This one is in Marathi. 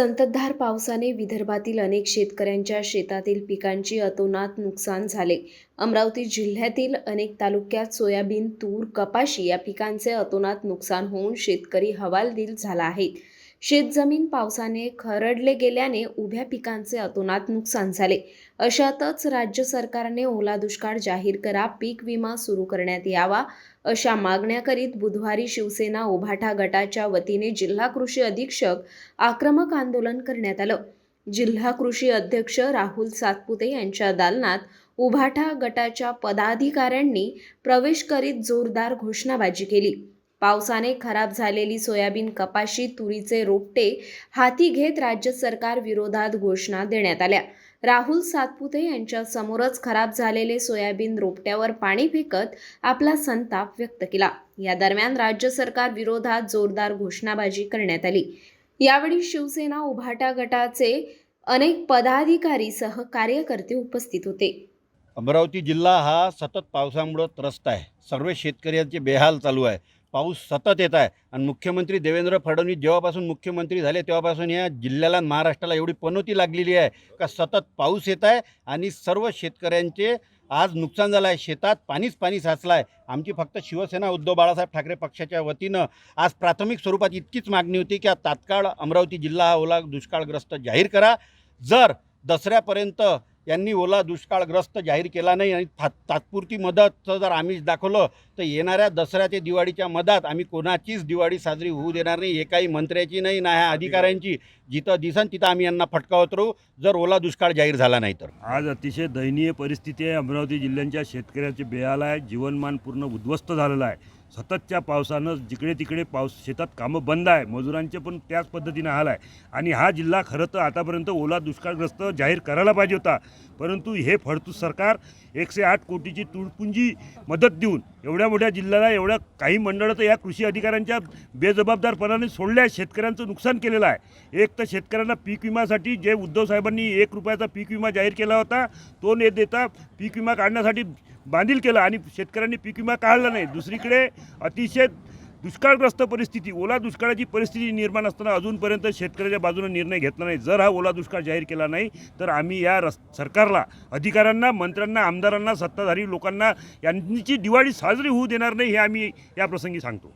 संततधार पावसाने विदर्भातील अनेक शेतकऱ्यांच्या शेतातील पिकांची अतोनात नुकसान झाले. अमरावती जिल्ह्यातील अनेक तालुक्यात सोयाबीन तूर कपाशी या पिकांचे अतोनात नुकसान होऊन शेतकरी हवालदिल झाला आहे. शेतजमीन पावसाने खरडले गेल्याने उभ्या पिकांचे अतोनात नुकसान झाले. अशातच राज्य सरकारने ओला दुष्काळ जाहीर करा पीक विमा सुरू करण्यात यावा अशा मागण्या करीत बुधवारी शिवसेना उभाठा गटाच्या वतीने जिल्हा कृषी अधीक्षक आक्रमक आंदोलन करण्यात आलं. जिल्हा कृषी अध्यक्ष राहुल सातपुते यांच्या दालनात उभाटा गटाच्या पदाधिकाऱ्यांनी प्रवेश करीत जोरदार घोषणाबाजी केली. पावसाने खराब झालेली सोयाबीन कपाशी तुरीचे रोपटे हाती घेत राज्य सरकार विरोधात घोषणा देण्यात आल्या. राहुल सातपुते यांच्या समोरच खराब झालेले सोयाबीन रोपट्यावर पाणी फेकत आपला संताप व्यक्त केला. या दरम्यान राज्य सरकार विरोधात जोरदार घोषणाबाजी करण्यात आली. यावेळी शिवसेना उभाटा गटाचे अनेक पदाधिकारी सह कार्यकर्ते उपस्थित होते. अमरावती जिल्हा हा सतत पावसामुळं त्रस्त आहे. सर्व शेतकऱ्यांचे बेहाल चालू आहे. पाऊस सतत येत आहे. आणि मुख्यमंत्री देवेंद्र फडणवीस जेव्हापासून मुख्यमंत्री झाले तेव्हापासून या जिल्ह्याला महाराष्ट्राला एवढी पनोती लागलेली आहे का सतत पाऊस येत आहे आणि सर्व शेतकऱ्यांचे आज नुकसान झालं आहे. शेतात पाणीच पाणी साचलं आहे. आमची फक्त शिवसेना उद्धव बाळासाहेब ठाकरे पक्षाच्या वतीनं आज प्राथमिक स्वरूपात इतकीच मागणी होती की तात्काळ अमरावती जिल्हा हा ओला दुष्काळग्रस्त जाहीर करा. जर दसऱ्यापर्यंत त्यांनी ओला दुष्काळग्रस्त जाहीर केला नाही आणि ता तात्पुरती मदतचं जर आम्ही दाखवलं तर येणाऱ्या दसऱ्या ते दिवाळीच्या मधात आम्ही कोणाचीच दिवाळी साजरी होऊ देणार नाही. एकाही मंत्र्याची नाही ना ह्या अधिकाऱ्यांची. जिथं दिसन तिथं आम्ही यांना फटकावत राहू. जर ओला दुष्काळ जाहीर झाला नाही तर. आज अतिशय दयनीय परिस्थिती आहे. अमरावती जिल्ह्यांच्या शेतकऱ्याचे बेहाल आहे. जीवनमान पूर्ण उद्ध्वस्त झालेलं आहे. सततच्या पावसानं जिकडे तिकडे पाऊस शेतात कामं बंद आहे. मजुरांचे पण त्याच पद्धतीनं हाल आहे. आणि हा जिल्हा खरं तर आतापर्यंत ओला दुष्काळग्रस्त जाहीर करायला पाहिजे होता. परंतु हे फडतूस सरकार एकशे आठ कोटीची तुडपुंजी मदत देऊन एवढ्या मोठ्या जिल्ह्याला एवढ्या काही मंडळं तर या कृषी अधिकाऱ्यांच्या बेजबाबदारपणाने सोडल्या. शेतकऱ्यांचं नुकसान केलेलं आहे. एक तर शेतकऱ्यांना पीक विम्यासाठी जे उद्धव साहेबांनी एक रुपयाचा पीक विमा जाहीर केला होता तो न देता पीक विमा काढण्यासाठी बांधील केलं आणि शेतकऱ्यांनी पीक विमा काढला नाही. दुसरीकडे अतिशय दुष्काळग्रस्त परिस्थिती ओला दुष्काळाची परिस्थिती निर्माण असताना अजूनपर्यंत शेतकऱ्याच्या बाजूने निर्णय घेतला नाही. जर हा ओला दुष्काळ जाहीर केला नाही तर आम्ही या रस् सरकारला अधिकाऱ्यांना मंत्र्यांना आमदारांना सत्ताधारी लोकांना यांची दिवाळी साजरी होऊ देणार नाही हे आम्ही याप्रसंगी सांगतो.